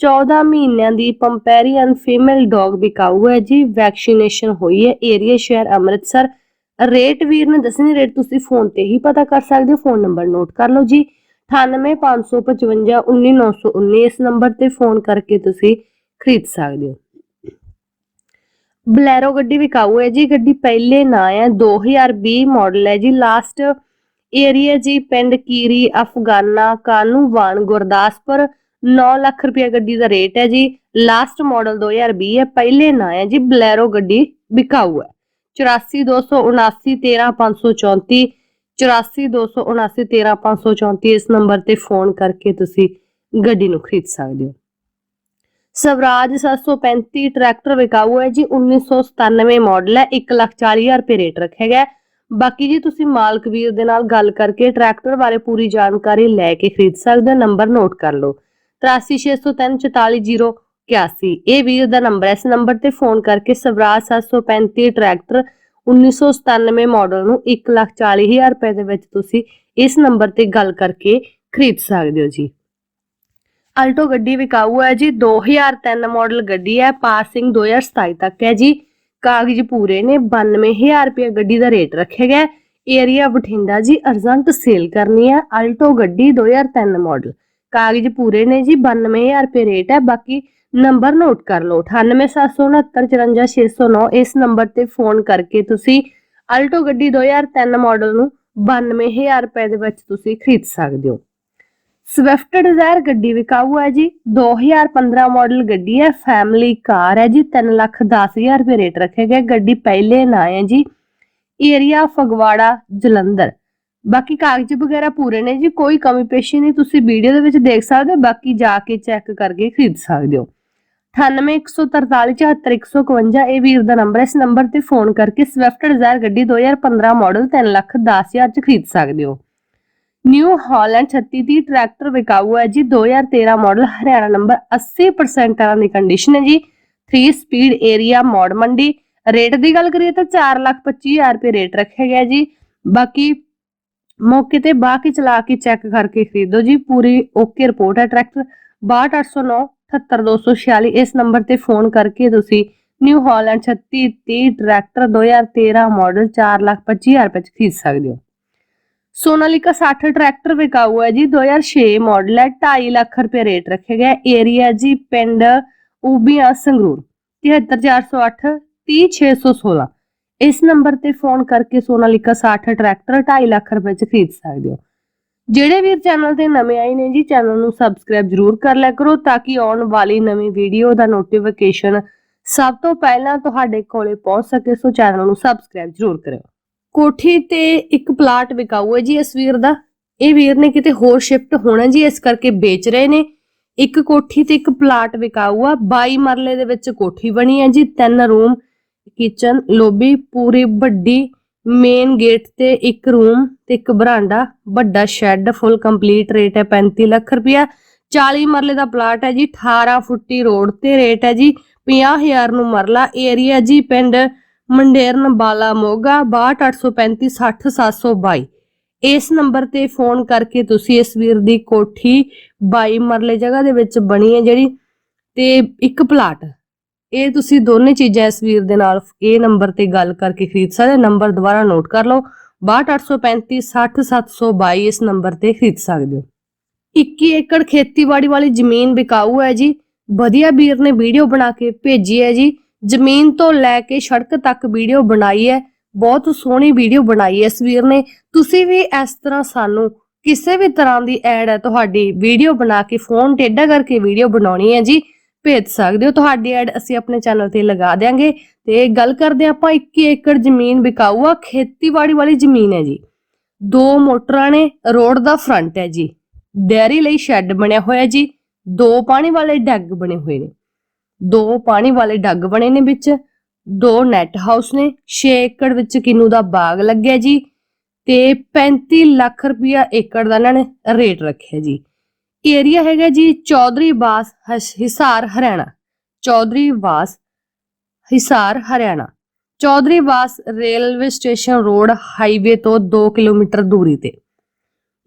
14 ਮਹੀਨਿਆਂ ਦੀ ਪੰਪੈਰੀਅਨ female dog ਵਿਕਾਊ ਹੈ ਜੀ ਵੈਕਸੀਨੇਸ਼ਨ ਹੋਈ ਹੈ ਏਰੀਆ ਸ਼ਹਿਰ ਅੰਮ੍ਰਿਤਸਰ। ਰੇਟ ਵੀਰ ਨੇ ਦੱਸਣੀ ਰੇਟ ਤੁਸੀਂ ਫੋਨ ਤੇ ਹੀ ਪਤਾ ਕਰ ਸਕਦੇ ਹੋ ਫੋਨ ਨੰਬਰ ਨੋਟ ਕਰ ਲਓ ਜੀ। 9855519919 ਇਸ ਨੰਬਰ ਤੇ ਫੋਨ ਕਰਕੇ ਤੁਸੀਂ ਖਰੀਦ ਸਕਦੇ ਹੋ। ਬਲੈਰੋ ਗੱਡੀ ਵਿਕਾਊ ਹੈ ਜੀ, ਗੱਡੀ ਪਹਿਲੇ ਨਾ ਹੈ 2020 ਮਾਡਲ ਹੈ ਜੀ। ਲਾਸਟ ਏਰੀਆ ਜੀ, ਪਿੰਡ ਕੀਰੀ, ਅਫਗਾਨਾ ਕਾਨੂਵਾਨ ਗੁਰਦਾਸਪੁਰ 9 ਲੱਖ ਰੁਪਏ ਗੱਡੀ ਦਾ ਰੇਟ ਹੈ ਜੀ। ਲਾਸਟ ਮਾਡਲ 2020 ਹੈ, ਪਹਿਲੇ ਨਾ ਹੈ ਜੀ ਬਲੈਰੋ ਗੱਡੀ ਵਿਕਾਊ ਹੈ। 8427913534 8427913534 ਇਸ ਨੰਬਰ ਤੇ ਫੋਨ ਕਰਕੇ ਤੁਸੀਂ ਗੱਡੀ ਨੂੰ ਖਰੀਦ ਸਕਦੇ ਹੋ। ਸਵਰਾਜ 735 ਟਰੈਕਟਰ ਵਿਕਾਊ ਹੈ ਜੀ 1997 ਮਾਡਲ ਹੈ 140000 ਰੁਪਏ ਰੇਟ ਰੱਖਿਆ ਗਿਆ ਬਾਕੀ ਜੀ ਤੁਸੀਂ ਮਾਲਕ ਵੀਰ ਦੇ ਨਾਲ ਗੱਲ ਕਰਕੇ ਟਰੈਕਟਰ ਬਾਰੇ ਪੂਰੀ ਜਾਣਕਾਰੀ ਲੈ ਕੇ ਖਰੀਦ ਸਕਦੇ ਹੋ, ਨੰਬਰ ਨੋਟ ਕਰ ਲਓ। 8360344081 ਇਹ ਵੀਰ ਦਾ ਨੰਬਰ ਹੈ। ਇਸ ਨੰਬਰ ਤੇ ਫੋਨ ਕਰਕੇ ਸਵਰਾਜ 735 ਟਰੈਕਟਰ 1997 ਮਾਡਲ ਨੂੰ 140000 ਰੁਪਏ ਦੇ ਵਿੱਚ ਤੁਸੀਂ ਇਸ ਨੰਬਰ ਤੇ ਗੱਲ ਕਰਕੇ ਖਰੀਦ ਸਕਦੇ ਹੋ ਜੀ। ਅਲਟੋ ਗੱਡੀ ਵਿਕਾਊ ਹੈ ਜੀ। 2003 ਮਾਡਲ ਗੱਡੀ ਹੈ। ਪਾਸਿੰਗ 2027 ਤੱਕ ਹੈ ਜੀ। ਕਾਗਜ਼ ਪੂਰੇ ਨੇ। 92000 ਰੁਪਏ ਗੱਡੀ ਦਾ ਰੇਟ ਰੱਖਿਆ ਗਿਆ ਏਰੀਆ ਬਠਿੰਡਾ ਜੀ। ਅਰਜੈਂਟ ਸੇਲ ਕਰਨੀ ਹੈ। ਅਲਟੋ ਗੱਡੀ 2003 ਮਾਡਲ ਕਾਗਜ਼ ਪੂਰੇ ਨੇ ਜੀ 92000 ਰੁਪਏ ਰੇਟ ਹੈ, ਬਾਕੀ ਨੰਬਰ ਨੋਟ ਕਰ ਲਓ 9876945609 ਇਸ ਨੰਬਰ ਤੇ ਫੋਨ ਕਰਕੇ ਤੁਸੀਂ ਅਲਟੋ ਗੱਡੀ 2003 ਮਾਡਲ ਨੂੰ 92000 ਰੁਪਏ ਦੇ ਵਿੱਚ ਤੁਸੀਂ ਖਰੀਦ ਸਕਦੇ ਹੋ। ਸਵਿਫਟ ਡਿਜ਼ਾਇਰ ਗੱਡੀ ਵਿਕਾਊ ਹੈ ਜੀ 2015 ਮਾਡਲ ਗੱਡੀ ਹੈ ਫੈਮਿਲੀ ਕਾਰ ਹੈ ਜੀ 310000 ਰੁਪਏ ਰੇਟ ਰੱਖੇ ਗਏ, ਗੱਡੀ ਪਹਿਲੇ ਨਾ ਹੈ ਜੀ ਏਰੀਆ ਫਗਵਾੜਾ, ਜਲੰਧਰ। ਬਾਕੀ ਕਾਗਜ਼ ਵਗੈਰਾ ਪੂਰੇ ਨੇ ਜੀ, ਕੋਈ ਕਮੀ ਪੇਸ਼ੀ ਨਹੀਂ, ਤੁਸੀਂ ਵੀਡੀਓ ਦੇ ਵਿੱਚ ਦੇਖ ਸਕਦੇ ਹੋ, ਬਾਕੀ ਜਾ ਕੇ ਚੈੱਕ ਕਰਕੇ ਖਰੀਦ ਸਕਦੇ ਹੋ। 9814474151 ਇਹ ਵੀਰ ਦਾ ਨੰਬਰ ਹੈ। ਇਸ ਨੰਬਰ ਤੇ ਫੋਨ ਕਰਕੇ ਸਵਿਫਟ ਡਿਜ਼ਾਇਰ ਗੱਡੀ 2015 ਮਾਡਲ 310000 ਚ ਖਰੀਦ ਸਕਦੇ ਹੋ। ਨਿਊ ਹਾਲੈਂਡ 3630 ਟਰੈਕਟਰ ਵਿਕਾਊ ਹੈ ਜੀ 2013 ਮਾਡਲ, ਹਰਿਆਣਾ ਨੰਬਰ 80% ਟਾਇਰਾਂ ਦੀ ਕੰਡੀਸ਼ਨ ਹੈ ਜੀ। 3 ਸਪੀਡ ਏਰੀਆ ਮੋੜ ਮੰਡੀ। ਰੇਟ ਦੀ ਗੱਲ ਕਰੀਏ ਤਾਂ 425000 ਰੁਪਏ ਰੇਟ ਰੱਖਿਆ ਗਿਆ ਜੀ। ਬਾਕੀ ਮੌਕੇ ਤੇ ਬਾਹ ਚਲਾ ਕੇ ਚੈੱਕ ਕਰਕੇ ਖਰੀਦੋ ਜੀ, ਪੂਰੀ ਓਕੇ ਰਿਪੋਰਟ ਹੈ ਟਰੈਕਟਰ 62809 78246 ਇਸ ਨੰਬਰ ਤੇ ਫੋਨ ਕਰਕੇ ਤੁਸੀਂ ਨਿਊ ਹਾਲੈਂਡ 3630 ਟਰੈਕਟਰ 2013 ਮਾਡਲ 425000 ਰੁਪਏ ਚ ਖਰੀਦ ਸਕਦੇ ਹੋ। ਸੋਨਾਲੀਕਾ 60 ਟਰੈਕਟਰ ਵਿਕਾਊ ਹੈ ਜੀ 2006 ਮਾਡਲ ਹੈ 2.5 ਲੱਖ ਰੁਪਏ ਰੇਟ ਰੱਖਿਆ ਗਿਆ ਏਰੀਆ ਜੀ ਪਿੰਡ ਉਬੀਆਂ ਸੰਗਰੂਰ 73408 30616 ਇਸ ਨੰਬਰ ਤੇ ਫੋਨ ਕਰਕੇ ਸੋਨਾਲੀਕਾ 60 ਟਰੈਕਟਰ 2.5 ਲੱਖ ਰੁਪਏ ਚ ਖਰੀਦ ਸਕਦੇ ਹੋ। ਜਿਹੜੇ ਵੀਰ ਚੈਨਲ ਤੇ ਨਵੇਂ ਆਏ ਨੇ ਜੀ, ਚੈਨਲ ਨੂੰ ਸਬਸਕ੍ਰਾਈਬ ਜਰੂਰ ਕਰ ਲਿਆ ਕਰੋ ਤਾਂ ਕਿ ਆਉਣ ਵਾਲੀ ਨਵੀਂ ਵੀਡੀਓ ਦਾ ਨੋਟੀਫਿਕੇਸ਼ਨ ਸਭ ਤੋਂ ਪਹਿਲਾਂ ਤੁਹਾਡੇ ਕੋਲੇ ਪਹੁੰਚ ਸਕੇ, ਸੋ ਚੈਨਲ ਨੂੰ ਸਬਸਕ੍ਰਾਈਬ ਜਰੂਰ ਕਰਿਓ। ਕੋਠੀ ਤੇ ਇੱਕ ਪਲਾਟ ਵਿਕਾਊ ਹੈ ਜੀ ਇਸ ਵੀਰ ਦਾ। ਇਹ ਵੀਰ ਨੇ ਕਿਤੇ ਹੋਰ ਸ਼ਿਫਟ ਹੋਣਾ ਜੀ, ਇਸ ਕਰਕੇ ਵੇਚ ਰਹੇ ਨੇ। ਇੱਕ ਕੋਠੀ ਤੇ ਇੱਕ ਪਲਾਟ ਵਿਕਾਊ ਆ 22 ਮਰਲੇ ਦੇ ਵਿੱਚ ਕੋਠੀ ਬਣੀ ਹੈ ਜੀ, ਤਿੰਨ ਰੂਮ ਕਿਚਨ, ਲੋਬੀ, ਪੂਰੀ ਵੱਡੀ ਮੇਨ ਗੇਟ ਤੇ ਇੱਕ ਰੂਮ ਤੇ ਇੱਕ ਬਰਾਂਡਾ, ਵੱਡਾ ਸ਼ੈੱਡ, ਫੁੱਲ ਕੰਪਲੀਟ ਰੇਟ ਹੈ 35 ਲੱਖ ਰੁਪਇਆ। 40 ਮਰਲੇ ਦਾ ਪਲਾਟ ਹੈ ਜੀ 18 ਫੁੱਟੀ ਰੋਡ ਤੇ ਰੇਟ ਹੈ ਜੀ 50000 ਨੂੰ ਮਰਲਾ ਏਰੀਆ ਜੀ, ਪਿੰਡ ਮੰਡੇਰਨ ਬਾਲਾ ਮੋਗਾ 6285 60722 ਇਸ ਨੰਬਰ ਤੇ ਫੋਨ ਕਰਕੇ ਤੁਸੀਂ ਇਸ ਵੀਰ ਦੀ ਕੋਠੀ 22 ਮਰਲੇ ਜਗ੍ਹਾ ਦੇ ਵਿੱਚ ਬਣੀ ਹੈ ਜਿਹੜੀ ਤੇ ਇੱਕ ਪਲਾਟ। ਇਹ ਤੁਸੀਂ ਦੋਨੇ ਚੀਜ਼ਾਂ ਇਸ ਵੀਰ ਦੇ ਨਾਲ ਇਹ ਨੰਬਰ ਤੇ ਗੱਲ ਕਰਕੇ ਖਰੀਦ ਸਕਦੇ ਹੋ। ਨੰਬਰ ਦੁਬਾਰਾ ਨੋਟ ਕਰ ਲਓ। 6285 60722 ਇਸ ਨੰਬਰ ਤੇ ਖਰੀਦ ਸਕਦੇ ਹੋ। 21 ਏਕੜ ਖੇਤੀਬਾੜੀ ਵਾਲੀ ਜ਼ਮੀਨ ਵਿਕਾਊ ਹੈ ਜੀ। ਵਧੀਆ ਵੀਰ ਨੇ ਵੀਡੀਓ ਬਣਾ ਕੇ ਭੇਜੀ ਹੈ ਜੀ। ਜ਼ਮੀਨ ਤੋਂ ਲੈ ਕੇ ਸੜਕ ਤੱਕ ਵੀਡੀਓ ਬਣਾਈ ਹੈ। ਬਹੁਤ ਸੋਹਣੀ ਵੀਡੀਓ ਬਣਾਈ ਹੈ ਇਸ ਵੀਰ ਨੇ। ਤੁਸੀਂ ਵੀ ਇਸ ਤਰ੍ਹਾਂ ਸਾਨੂੰ ਕਿਸੇ ਵੀ ਤਰ੍ਹਾਂ ਦੀ ਐਡ ਹੈ ਤੁਹਾਡੀ ਵੀਡੀਓ ਬਣਾ ਕੇ, ਫੋਨ ਟੇਢਾ ਕਰਕੇ ਵੀਡੀਓ ਬਣਾਉਣੀ ਹੈ ਜੀ। ਭੇਜ ਸਕਦੇ ਹੋ। ਤੁਹਾਡੀ ਐਡ ਅਸੀਂ ਆਪਣੇ ਚੈਨਲ ਤੇ ਲਗਾ ਦੇਾਂਗੇ ਤੇ ਗੱਲ ਕਰਦੇ ਹਾਂ ਆਪਾਂ 21 ਏਕੜ ਜ਼ਮੀਨ ਵਿਕਾਊ ਆ ਖੇਤੀਬਾੜੀ ਵਾਲੀ ਜ਼ਮੀਨ ਹੈ ਜੀ। ਦੋ ਮੋਟਰਾਂ ਨੇ, ਰੋਡ ਦਾ ਫਰੰਟ ਹੈ ਜੀ। ਡੈਰੀ ਲਈ ਸ਼ੈੱਡ ਬਣਿਆ ਹੋਇਆ ਜੀ। ਦੋ ਪਾਣੀ ਵਾਲੇ ਡੱਗ ਬਣੇ ਹੋਏ ਨੇ। ਦੋ ਪਾਣੀ ਵਾਲੇ ਡੱਗ ਬਣੇ ਨੇ ਵਿੱਚ। ਦੋ ਨੈਟ ਹਾਊਸ ਨੇ। 6 ਏਕੜ ਵਿੱਚ ਕਿੰਨੂ ਦਾ ਬਾਗ ਲੱਗਿਆ ਜੀ। ਤੇ 35 ਲੱਖ ਰੁਪਇਆ ਏਕੜ ਦਾ ਇਹਨਾਂ ਨੇ ਰੇਟ ਰੱਖਿਆ ਜੀ। ਏਰੀਆ ਹੈਗਾ ਜੀ ਚੌਧਰੀ ਬਾਸ ਹਸ- Hisar Haryana. Chaudhary Bas Hisar Haryana. Chaudhary Bas railway station road highway ਤੋਂ 2 ਕਿਲੋਮੀਟਰ ਦੂਰੀ ਤੇ।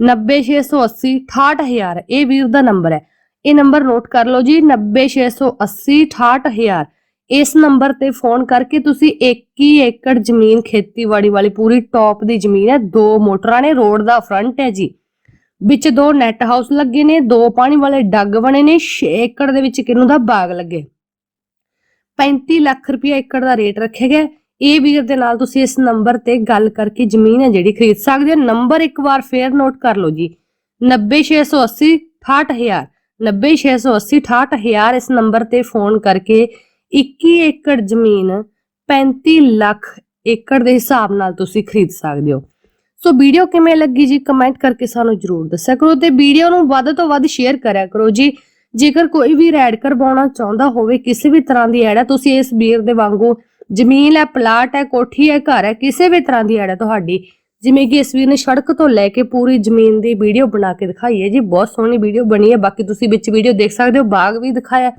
90680 68000 ਇਹ ਵੀਰ ਦਾ ਨੰਬਰ ਹੈ। ਇਹ ਨੰਬਰ ਨੋਟ ਕਰ ਲਓ ਜੀ 90680 68000 ਇਸ ਨੰਬਰ ਤੇ ਫੋਨ ਕਰਕੇ ਤੁਸੀਂ 21 ਏਕੜ ਜ਼ਮੀਨ ਖੇਤੀਬਾੜੀ ਵਾਲੀ ਪੂਰੀ ਟੌਪ ਦੀ ਜ਼ਮੀਨ ਹੈ। ਦੋ ਮੋਟਰਾਂ ਨੇ, ਰੋਡ ਦਾ ਫਰੰਟ ਹੈ ਜੀ। ਵਿੱਚ ਦੋ ਨੈਟ ਹਾਊਸ ਲੱਗੇ ਨੇ, ਦੋ ਪਾਣੀ ਵਾਲੇ ਡੱਗ ਬਣੇ ਨੇ 6 ਏਕੜ ਦੇ ਵਿੱਚ ਕਿੰਨੂ ਦਾ ਬਾਗ ਲੱਗੇ। 35 ਲੱਖ ਰੁਪਏ ਏਕੜ ਦਾ ਰੇਟ ਰੱਖਿਆ ਗਿਆ। ਇਹ ਵੀਰ ਦੇ ਨਾਲ ਤੁਸੀਂ ਇਸ ਨੰਬਰ ਤੇ ਗੱਲ ਕਰਕੇ ਜ਼ਮੀਨ ਹੈ ਜਿਹੜੀ ਖਰੀਦ ਸਕਦੇ ਹੋ। ਨੰਬਰ ਇੱਕ ਵਾਰ ਫੇਰ ਨੋਟ ਕਰ ਲਓ ਜੀ। 90680 68000 90680 68000 ਇਸ ਨੰਬਰ ਤੇ ਫੋਨ ਕਰਕੇ 21 ਏਕੜ ਜ਼ਮੀਨ 35 ਲੱਖ ਏਕੜ ਦੇ ਹਿਸਾਬ ਨਾਲ ਤੁਸੀਂ ਖਰੀਦ ਸਕਦੇ ਹੋ। ਸੋ ਵੀਡੀਓ ਕਿਵੇਂ ਲੱਗੀ ਜੀ? ਕਮੈਂਟ ਕਰਕੇ ਸਾਨੂੰ ਜਰੂਰ ਦੱਸਿਆ ਕਰੋ ਤੇ ਵੀਡੀਓ ਨੂੰ ਵੱਧ ਤੋਂ ਵੱਧ ਸ਼ੇਅਰ ਕਰਿਆ ਕਰੋ ਜੀ। ਜੇਕਰ ਕੋਈ ਵੀ ਐਡ ਕਰਵਾਉਣਾ ਚਾਹੁੰਦਾ ਹੋਵੇ, ਕਿਸੇ ਵੀ ਤਰ੍ਹਾਂ ਦੀ ਐਡ ਹੈ ਤੁਸੀਂ ਇਸ ਵੀਰ ਦੇ ਵਾਂਗੂ ਜ਼ਮੀਨ ਹੈ, ਪਲਾਟ ਹੈ, ਕੋਠੀ ਹੈ, ਘਰ ਹੈ, ਕਿਸੇ ਵੀ ਤਰ੍ਹਾਂ ਦੀ ਐਡ ਹੈ ਤੁਹਾਡੀ, ਜਿਵੇਂ ਕਿ ਇਸ ਵੀਰ ਨੇ ਸੜਕ ਤੋਂ ਲੈ ਕੇ ਪੂਰੀ ਜ਼ਮੀਨ ਦੀ ਵੀਡੀਓ ਬਣਾ ਕੇ ਦਿਖਾਈ ਹੈ ਜੀ। ਬਹੁਤ ਸੋਹਣੀ ਵੀਡੀਓ ਬਣੀ ਹੈ, ਬਾਕੀ ਤੁਸੀਂ ਵਿੱਚ ਵੀਡੀਓ ਦੇਖ ਸਕਦੇ ਹੋ, ਬਾਗ ਵੀ ਦਿਖਾਇਆ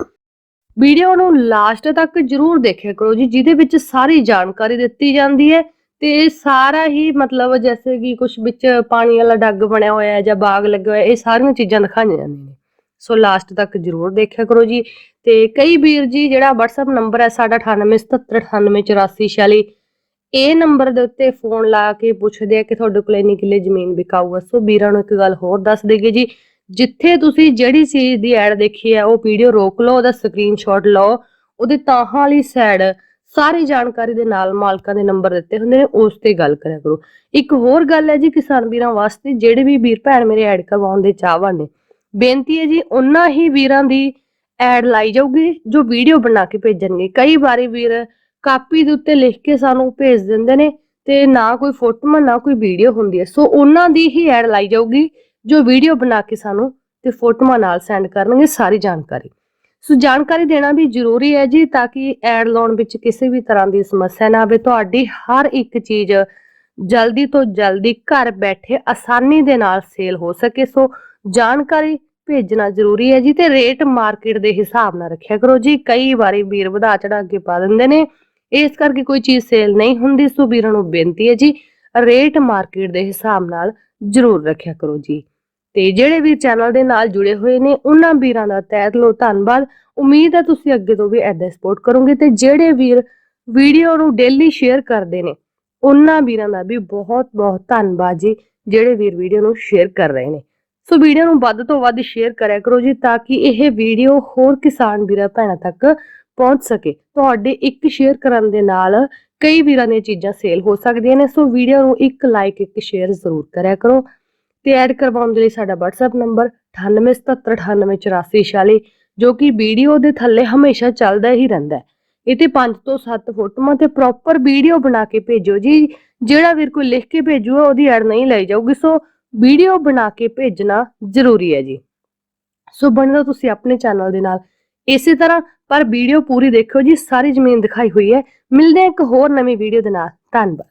ਵੀਡੀਓ ਨੂੰ ਲਾਸਟ ਤੱਕ ਜਰੂਰ ਦੇਖਿਆ ਕਰੋ ਜੀ, ਜਿਹਦੇ ਵਿੱਚ ਸਾਰੀ ਜਾਣਕਾਰੀ ਦਿੱਤੀ ਜਾਂਦੀ ਹੈ। ਤੇ ਸਾਰਾ ਹੀ ਮਤਲਬ ਜੈਸੇ ਕਿ ਕੁਝ ਵਿੱਚ ਪਾਣੀ ਵਾਲਾ ਡੱਗ ਬਣਿਆ ਹੋਇਆ ਹੈ ਜਾਂ ਬਾਗ ਲੱਗਿਆ ਹੋਇਆ, ਇਹ ਸਾਰੀਆਂ ਚੀਜ਼ਾਂ ਦਿਖਾਈਆਂ ਜਾਂਦੀਆਂ ਨੇ। ਸੋ ਲਾਸਟ ਤੱਕ ਜਰੂਰ ਦੇਖਿਆ ਕਰੋ ਜੀ। ਤੇ ਕਈ ਵੀਰ ਜੀ, ਜਿਹੜਾ WhatsApp ਨੰਬਰ ਹੈ ਸਾਡਾ 9877988446 ਇਹ ਨੰਬਰ ਦੇ ਉੱਤੇ ਫੋਨ ਲਾ ਕੇ ਪੁੱਛਦੇ ਆ ਕਿ ਤੁਹਾਡੇ ਕੋਲ ਇੰਨੀ ਕਿੱਲੇ ਜ਼ਮੀਨ ਵਿਕਾਊ ਆ ਸੋ ਵੀਰਾਂ ਨੂੰ ਇੱਕ ਗੱਲ ਹੋਰ ਦੱਸ ਦੇਗੇ ਜੀ, ਜਿੱਥੇ ਤੁਸੀਂ ਜਿਹੜੀ ਚੀਜ਼ ਦੀ ਐਡ ਦੇਖੀ ਹੈ, ਉਹ ਵੀਡੀਓ ਰੋਕ ਲਓ, ਉਹਦਾ ਸਕਰੀਨਸ਼ਾਟ ਲਓ, ਉਹਦੇ ਤਾਹਾਂ ਵਾਲੀ ਸਾਈਡ ਸਾਰੀ ਜਾਣਕਾਰੀ ਦੇ ਨਾਲ ਮਾਲਕਾਂ ਦੇ ਨੰਬਰ ਦਿੱਤੇ ਹੁੰਦੇ ਨੇ, ਉਸ ਤੇ ਗੱਲ ਕਰਿਆ ਕਰੋ। ਇੱਕ ਹੋਰ ਗੱਲ ਹੈ ਜੀ ਕਿਸਾਨ ਵੀਰਾਂ ਵਾਸਤੇ, ਜਿਹੜੇ ਵੀ ਵੀਰ ਭੈਣ ਮੇਰੇ ਐਡ ਕਰਵਾਉਣ ਦੇ ਚਾਹਵਾਨ ਨੇ, ਬੇਨਤੀ ਹੈ ਜੀ ਉਹਨਾਂ ਹੀ ਵੀਰਾਂ ਦੀ ਐਡ ਲਾਈ ਜਾਊਗੀ, ਜੋ ਵੀਡੀਓ ਬਣਾ ਕੇ ਭੇਜਣਗੇ। ਕਈ ਵਾਰੀ ਵੀਰ ਕਾਪੀ ਦੇ ਉੱਤੇ ਲਿਖ ਕੇ ਸਾਨੂੰ ਭੇਜ ਦਿੰਦੇ ਨੇ ਤੇ ਨਾ ਕੋਈ ਫੋਟੋ ਨਾ ਕੋਈ ਵੀਡੀਓ ਹੁੰਦੀ ਹੈ। ਸੋ ਉਹਨਾਂ ਦੀ ਹੀ ਐਡ ਲਾਈ ਜਾਊਗੀ, ਜੋ ਵੀਡੀਓ ਬਣਾ ਕੇ ਸਾਨੂੰ ਤੇ ਫੋਟੋਆਂ ਨਾਲ ਸੈਂਡ ਕਰਨਗੇ, ਸਾਰੀ ਜਾਣਕਾਰੀ। ਸੋ ਜਾਣਕਾਰੀ ਦੇਣਾ ਵੀ ਜ਼ਰੂਰੀ ਹੈ ਜੀ ਤਾਂ ਕਿ ਐਡ ਲਾਉਣ ਵਿੱਚ ਕਿਸੇ ਵੀ ਤਰ੍ਹਾਂ ਦੀ ਸਮੱਸਿਆ ਨਾ ਆਵੇ। ਤੁਹਾਡੀ ਹਰ ਇੱਕ ਚੀਜ਼ ਜਲਦੀ ਤੋਂ ਜਲਦੀ ਘਰ ਬੈਠੇ ਆਸਾਨੀ ਦੇ ਨਾਲ ਸੇਲ ਹੋ ਸਕੇ। ਸੋ ਜਾਣਕਾਰੀ ਭੇਜਣਾ ਜ਼ਰੂਰੀ ਹੈ ਜੀ ਤੇ ਰੇਟ ਮਾਰਕੀਟ ਦੇ ਹਿਸਾਬ ਨਾਲ ਰੱਖਿਆ ਕਰੋ ਜੀ। ਕਈ ਵਾਰੀ ਵੀਰ ਵਧਾ ਚੜਾ ਕੇ ਪਾ ਦਿੰਦੇ ਨੇ। ਇਸ ਕਰਕੇ ਕੋਈ ਚੀਜ਼ ਸੇਲ ਨਹੀਂ ਹੁੰਦੀ। ਸੋ ਵੀਰਾਂ ਨੂੰ ਬੇਨਤੀ ਹੈ ਜੀ, ਰੇਟ ਮਾਰਕੀਟ ਦੇ ਹਿਸਾਬ ਨਾਲ ਜ਼ਰੂਰ ਰੱਖਿਆ ਕਰੋ ਜੀ। ਤੇ ਜਿਹੜੇ ਵੀ ਚੈਨਲ ਦੇ ਨਾਲ ਜੁੜੇ ਹੋਏ ਨੇ, ਉਹਨਾਂ ਵੀਰਾਂ ਦਾ ਤਹਿ ਦਿਲੋਂ ਧੰਨਵਾਦ। ਉਮੀਦ ਹੈ ਤੁਸੀਂ ਅੱਗੇ ਤੋਂ ਵੀ ਐਦਾਂ ਸਪੋਰਟ ਕਰੋਗੇ ਤੇ ਜਿਹੜੇ ਵੀਰ ਵੀਡੀਓ ਨੂੰ ਡੇਲੀ ਸ਼ੇਅਰ ਕਰਦੇ ਨੇ, ਉਹਨਾਂ ਵੀਰਾਂ ਦਾ ਵੀ ਬਹੁਤ ਬਹੁਤ ਧੰਨਵਾਦ ਜੀ, ਜਿਹੜੇ ਵੀਰ ਵੀਡੀਓ ਨੂੰ ਸ਼ੇਅਰ ਕਰ ਰਹੇ ਨੇ। ਸੋ ਵੀਡੀਓ ਨੂੰ ਵੱਧ ਤੋਂ ਵੱਧ ਸ਼ੇਅਰ ਕਰਿਆ ਕਰੋ ਜੀ, ਤਾਂ ਕਿ ਇਹ ਵੀਡੀਓ ਹੋਰ ਕਿਸਾਨ ਵੀਰਾਂ ਭੈਣਾਂ ਤੱਕ ਪਹੁੰਚ ਸਕੇ। ਤੁਹਾਡੇ ਇੱਕ ਸ਼ੇਅਰ ਕਰਨ ਦੇ ਨਾਲ ਕਈ ਵੀਰਾਂ ਦੀਆਂ ਚੀਜ਼ਾਂ ਸੇਲ ਹੋ ਸਕਦੀਆਂ ਨੇ, ਸੋ ਵੀਡੀਓ ਨੂੰ ਇੱਕ ਲਾਈਕ ਇੱਕ ਸ਼ੇਅਰ ਜ਼ਰੂਰ ਕਰਿਆ ਕਰੋ। ਤੇ ਐਡ ਕਰਵਾਉਣ ਦੇ ਲਈ ਸਾਡਾ WhatsApp ਨੰਬਰ 9877988446 ਜੋ ਕਿ ਵੀਡੀਓ ਦੇ ਥੱਲੇ ਹਮੇਸ਼ਾ ਚੱਲਦਾ ਹੀ ਰਹਿੰਦਾ ਹੈ। ਇਹ ਤੇ 5 ਤੋਂ 7 ਫੋਟੋਆਂ ਤੇ ਪ੍ਰੋਪਰ ਵੀਡੀਓ ਬਣਾ ਕੇ ਭੇਜੋ ਜੀ। ਜਿਹੜਾ ਵੀਰ ਕੋਈ ਲਿਖ ਕੇ ਭੇਜੂਗਾ, ਉਹਦੀ ਐਡ ਨਹੀਂ ਲਈ ਜਾਊਗੀ। ਸੋ ਵੀਡੀਓ ਬਣਾ ਕੇ ਭੇਜਣਾ ਜ਼ਰੂਰੀ ਹੈ ਜੀ। ਸੋ ਬਣਦਾ ਤੁਸੀਂ ਆਪਣੇ ਚੈਨਲ ਦੇ ਨਾਲ। ਇਸੇ ਤਰ੍ਹਾਂ, ਪਰ ਵੀਡੀਓ ਪੂਰੀ ਦੇਖਿਓ ਜੀ। ਸਾਰੀ ਜ਼ਮੀਨ ਦਿਖਾਈ ਹੋਈ ਹੈ। ਮਿਲਦੇ ਹਾਂ ਇੱਕ ਹੋਰ ਨਵੀਂ ਵੀਡੀਓ ਦੇ ਨਾਲ। ਧੰਨਵਾਦ।